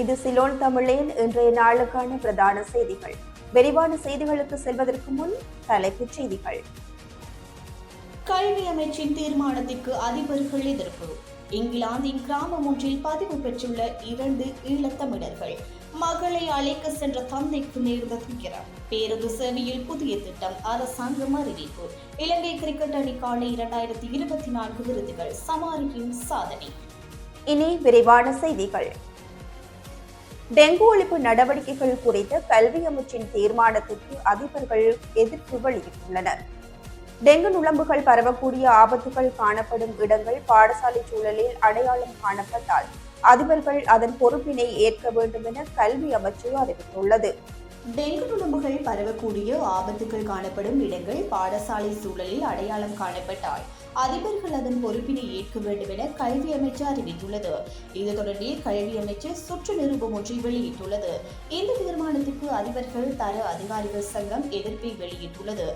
இது சிலோன் தமிழின் இன்றைய நாளுக்கான பிரதான செய்திகள். விரிவான செய்திகளுக்கு செல்வதற்கு முன் தலைப்புச் செய்திகள். கல்வி அமைச்சின் தீர்மானத்திற்கு அதிபர்கள் எதிர்ப்பு. இங்கிலாந்தின் கிராமம் ஒன்றில் பதிவு பெற்றுள்ள இரண்டு ஈழத்தமிழர்கள் மகளை அழைக்க சென்ற தந்தைக்கு நேர்ந்த துயரம் பேருந்து சேவையில் புதிய திட்டம் அரசாங்கம் அறிவிப்பு. இலங்கை கிரிக்கெட் அணிக்கான இரண்டாயிரத்தி இருபத்தி நான்கு விருதுகள் சமாரியின் சாதனை. இனி விரிவான செய்திகள். டெங்கு ஒழிப்பு நடவடிக்கைகள் குறித்த கல்வி அமைச்சின் தீர்மானத்திற்கு அதிபர்கள் எதிர்ப்பு வெளியிட்டுள்ளனர். டெங்கு நுளம்புகள் பரவக்கூடிய ஆபத்துகள் காணப்படும் இடங்கள் பாடசாலை சூழலில் அடையாளம் காணப்பட்டால் அதிபர்கள் அதன் பொறுப்பினை ஏற்க வேண்டும் என கல்வி அமைச்சு அறிவித்துள்ளது. டெங்கு நுளம்புகள் பரவக்கூடிய ஆபத்துகள் காணப்படும் இடங்கள் பாடசாலை சூழலில் அடையாளம் காணப்பட்டால் அதிபர்கள் அதன் பொறுப்பினை ஏற்க வேண்டும் என கல்வி அமைச்சர் அறிவித்துள்ளது. இது தொடர்பில் கல்வி அமைச்சர் சுற்று நிருபம் ஒன்றை வெளியிட்டுள்ளது. இந்த தீர்மானத்துக்கு அதிபர்கள் தர அதிகாரிகள் சங்கம் எதிர்ப்பை வெளியிட்டுள்ளது.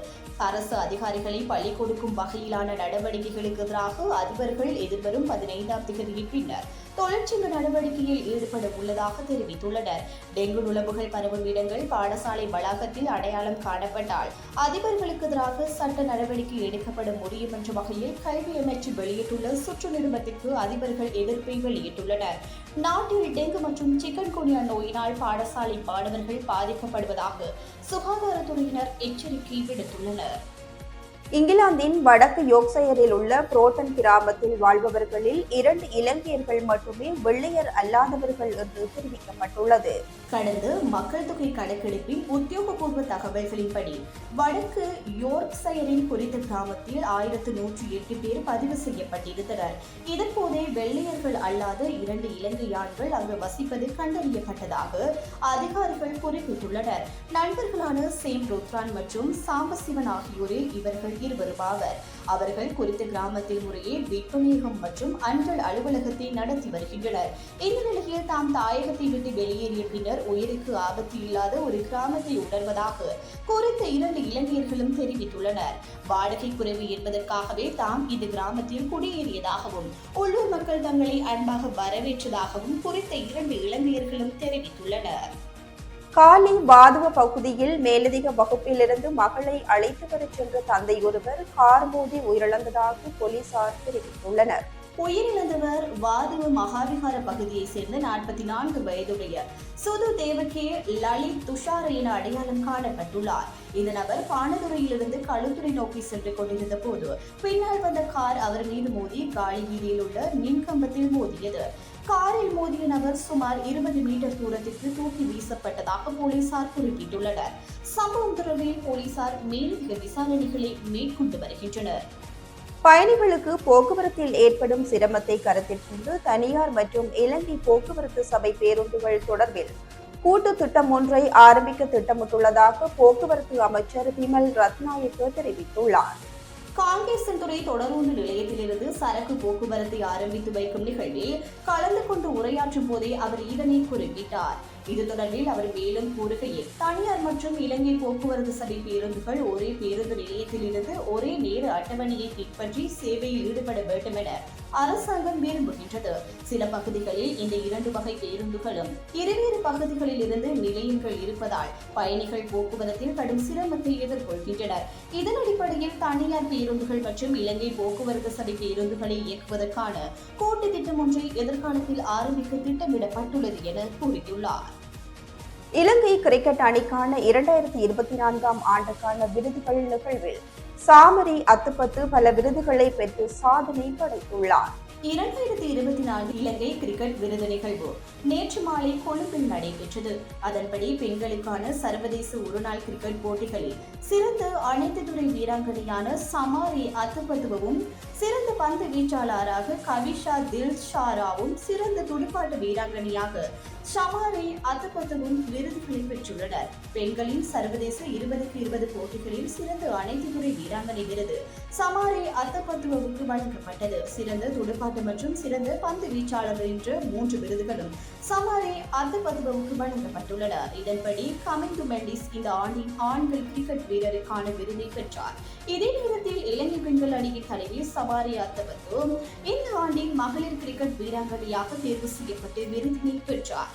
அரசு அதிகாரிகளை பழி கொடுக்கும் வகையிலான நடவடிக்கைகளுக்கு எதிராக அதிபர்கள் எதிர்வரும் பதினைந்தாம் தேதியின் பின்னர் தொழிற்சங்க நடவடிக்கையில் ஈடுபட உள்ளதாக தெரிவித்துள்ளனர். டெங்கு நுழம்புகள் பரவும் இடங்கள் பாடசாலை வளாகத்தில் அடையாளம் காணப்பட்டால் அதிபர்களுக்கு எதிராக சட்ட நடவடிக்கை எடுக்கப்பட முடியும் என்ற வகையில் கல்வி அமைச்சு வெளியிட்டுள்ள சுற்று நிறுவனத்திற்கு அதிபர்கள் எதிர்ப்பை வெளியிட்டுள்ளனர். நாட்டில் டெங்கு மற்றும் சிக்கன் குனியா நோயினால் பாடசாலை மாணவர்கள் பாதிக்கப்படுவதாக சுகாதாரத்துறையினர் எச்சரிக்கை விடுத்துள்ளனர். இங்கிலாந்தின் வடக்கு யோக்சயரில் உள்ள புரோட்டன் கிராமத்தில் வாழ்பவர்களில் இரண்டு இலங்கையர்கள் மட்டுமே வெள்ளையர் அல்லாதவர்கள் என்று தெரிவிக்கப்பட்டுள்ளது. கடந்த மக்கள் தொகை கணக்கெடுப்பின் உத்தியோகபூர்வ தகவல்களின்படி வடக்கு யோர்க்சயரின் குறித்த கிராமத்தில் ஆயிரத்து நூற்றி எட்டு பேர் பதிவு செய்யப்பட்டிருந்தனர். இதன்போதே வெள்ளையர்கள் அல்லாத இரண்டு இலங்கை அங்கு வசிப்பது கண்டறியப்பட்டதாக அதிகாரிகள் குறிப்பிட்டுள்ளனர். நண்பர்களான சேம் ரோத்ரான் மற்றும் சாம்பசிவன் ஆகியோரில் இவர்கள் இருவருமாவர் அவர்கள் குறித்த கிராமத்தில் முறையே விற்பனையகம் மற்றும் அஞ்சல் அலுவலகத்தை நடத்தி வருகின்றனர். இந்த நிலையில் தாம் தாயகத்தை விட்டு வெளியேறிய பின்னர் உயிருக்கு ஆபத்து இல்லாத ஒரு கிராமத்தை உணர்வதாக குறித்த இரண்டு இளைஞர்களும் தெரிவித்துள்ளனர். வாடகை குறைவு என்பதற்காகவே தாம் இந்த கிராமத்தில் குடியேறியதாகவும் உள்ளூர் மக்கள் தங்களை அன்பாக வரவேற்றதாகவும் குறித்த இரண்டு இளைஞர்களும் தெரிவித்துள்ளனர். காலி வாதுவ பகுதியில் மேலதிக வகுப்பிலிருந்து மகளை அழைத்து வரச் சென்ற தந்தை ஒருவர் கார் மோதி உயிரிழந்ததாக போலீசார் தெரிவித்துள்ளனர். உயிரிழந்தவர் வாதுவ மகாவிகார பகுதியைச் சேர்ந்த நாற்பத்தி நான்கு வயதுடைய சுது தேவகே லலித் துஷார் என அடையாளம் காணப்பட்டுள்ளார். இந்த நபர் பானதுறையிலிருந்து களுத்துறை நோக்கி சென்று கொண்டிருந்த போது பின்னால் வந்த கார் அவர் மீது மோதி காலி வீதியில் உள்ள மின்கம்பத்தில் மோதியது. காரில் மோதிய நபர் சுமார் இருபது மீட்டர் தூரத்திற்கு தூக்கி வீசப்பட்டதாக போலீசார் குறிப்பிட்டுள்ளனர். சம்பவம் தொடர்பில் போலீசார் மேலதிக விசாரணைகளை மேற்கொண்டு வருகின்றனர். பயணிகளுக்கு போக்குவரத்தில் ஏற்படும் சிரமத்தை கருத்தில் கொண்டு தனியார் மற்றும் இலங்கை போக்குவரத்து சபை பேருந்துகள் தொடர்பில் கூட்டு திட்டம் ஒன்றை ஆரம்பிக்க திட்டமிட்டுள்ளதாக போக்குவரத்து அமைச்சர் விமல் ரத்நாயக்க தெரிவித்துள்ளார். காங்கேசன்துறை தொடரூந்து நிலையத்திலிருந்து சரக்கு போக்குவரத்தை ஆரம்பித்து வைக்கும் நிகழ்வில் கலந்து கொண்டு உரையாற்றும் போதே அவர் இதனை குறிப்பிட்டார். இது தொடர்பில் அவர் மேலும் கூறுகையில் தனியார் மற்றும் இலங்கை போக்குவரத்து சபை பேருந்துகள் ஒரே பேருந்து நிலையத்திலிருந்து ஒரே நேர அட்டவணையை பின்பற்றி சேவையில் ஈடுபட வேண்டும் என அரசாங்கம் விரும்புகின்றது. சில பகுதிகளில் இந்த இரண்டு வகை பேருந்துகளும் இருவேறு பகுதிகளில் இருந்து நிலையங்கள் இருப்பதால் பயணிகள் போக்குவரத்தில் கடும் சிரமத்தை எதிர்கொள்கின்றனர். இதன் அடிப்படையில் தனியார் பேருந்துகள் மற்றும் இலங்கை போக்குவரத்து சபை பேருந்துகளை இயக்குவதற்கான கூட்டு திட்டம் ஒன்றை எதிர்காலத்தில் ஆரம்பிக்க திட்டமிடப்பட்டுள்ளது என கூறியுள்ளார். இலங்கை கிரிக்கெட் அணிக்கான இரண்டாயிரத்தி இருபத்தி நான்காம் ஆண்டுக்கான விருதுகள் நிகழ்வில் சாமரி அத்துப்பத்து பல விருதுகளை பெற்று சாதனை படைத்துள்ளார். இரண்டாயிரத்தி இருபத்தி நான்கு இலங்கை கிரிக்கெட் விருது நிகழ்வு நேற்று மாலை கொழும்பில் நடைபெற்றது. அதன்படி பெண்களுக்கான சர்வதேச ஒருநாள் கிரிக்கெட் போட்டிகளில் சிறந்த அனைத்து துறை வீராங்கனையான சமாரி அத்துபத்துவவும் சிறந்த பந்து வீச்சாளராக கவிஷா தில் ஷாராவும் சிறந்த துடுப்பாட்ட வீராங்கனையாக ஷமாரி அத்தப்பத்தமும் விருதுகளை பெற்றுள்ளனர். பெண்களின் சர்வதேச இருபதுக்கு இருபது போட்டிகளில் சிறந்த அனைத்து துறை வீராங்கனை விருது சமாரி அத்தப்பத்துவவுக்கு வழங்கப்பட்டது. சிறந்த துடுப்பாட்டு மற்றும் சிறந்த பந்து வீச்சாளர் என்ற மூன்று விருதுகளும் சமாரி அத்தப்பத்துவவுக்கு வழங்கப்பட்டுள்ளன. இதன்படி கமிந்து மெண்டிஸ் இந்த ஆண்டின் ஆண்கள் கிரிக்கெட் வீரருக்கான விருதை பெற்றார். இதே நேரத்தில் இலங்கை பெண்கள் அணியின் தலைவி சவாரி அத்தபத்து இந்த ஆண்டின் மகளிர் கிரிக்கெட் வீராங்கனையாக தேர்வு செய்யப்பட்டு விருதினை பெற்றார்.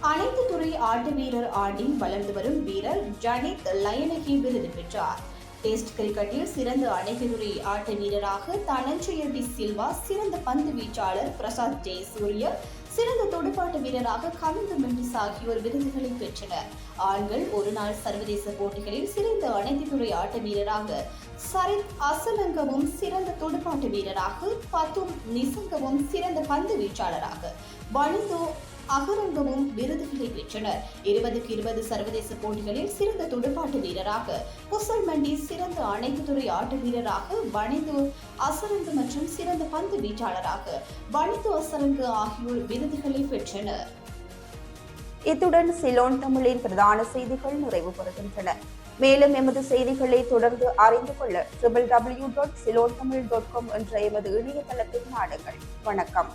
அனைத்து துறை ஆட்ட வீரர் ஆண்டின் வளர்ந்து வரும் வீரர் ஜனித் லயனகி விருது பெற்றார். டெஸ்ட் கிரிக்கெட்டில் சிறந்த அனைத்துறை ஆட்ட வீரராக தனஞ்சய டி சில்வா சிறந்த பந்து வீச்சாளர் பிரசாத் ஜெயசூரிய சிறந்த துடுப்பாட்ட வீரராக கவிந்த மெண்டிஸ் ஆகியோர் விருதுகளை பெற்றனர். ஆண்கள் ஒருநாள் சர்வதேச போட்டிகளில் சிறந்த அனைத்துத்துறை ஆட்ட வீரராக சரித் அசலங்கவும் சிறந்த துடுப்பாட்ட வீரராக பத்தும் நிசங்கவும் சிறந்த பந்து வீச்சாளராக. வனிதோ அகரங்கமும் விருதுகளை பெற்றனர். இருபதுக்கு இருபது சர்வதேச போட்டிகளில் சிறந்த துடுப்பாட்டு வீரராக குசல் மண்டி சிறந்த அனைத்து துறை ஆட்ட வீரராக வனிது அசரங்கு மற்றும் சிறந்த பந்து வீச்சாளராக வனிது அசரங்கு ஆகியோர் விருதுகளை பெற்றனர். இத்துடன் சிலோன் தமிழின் பிரதான செய்திகள் நிறைவு பெறுகின்றன. மேலும் எமது செய்திகளை தொடர்ந்து அறிந்து கொள்ள triple W dot Ceylon Tamil dot com என்ற எமது இணையதளத்தில் நாடுங்கள். வணக்கம்.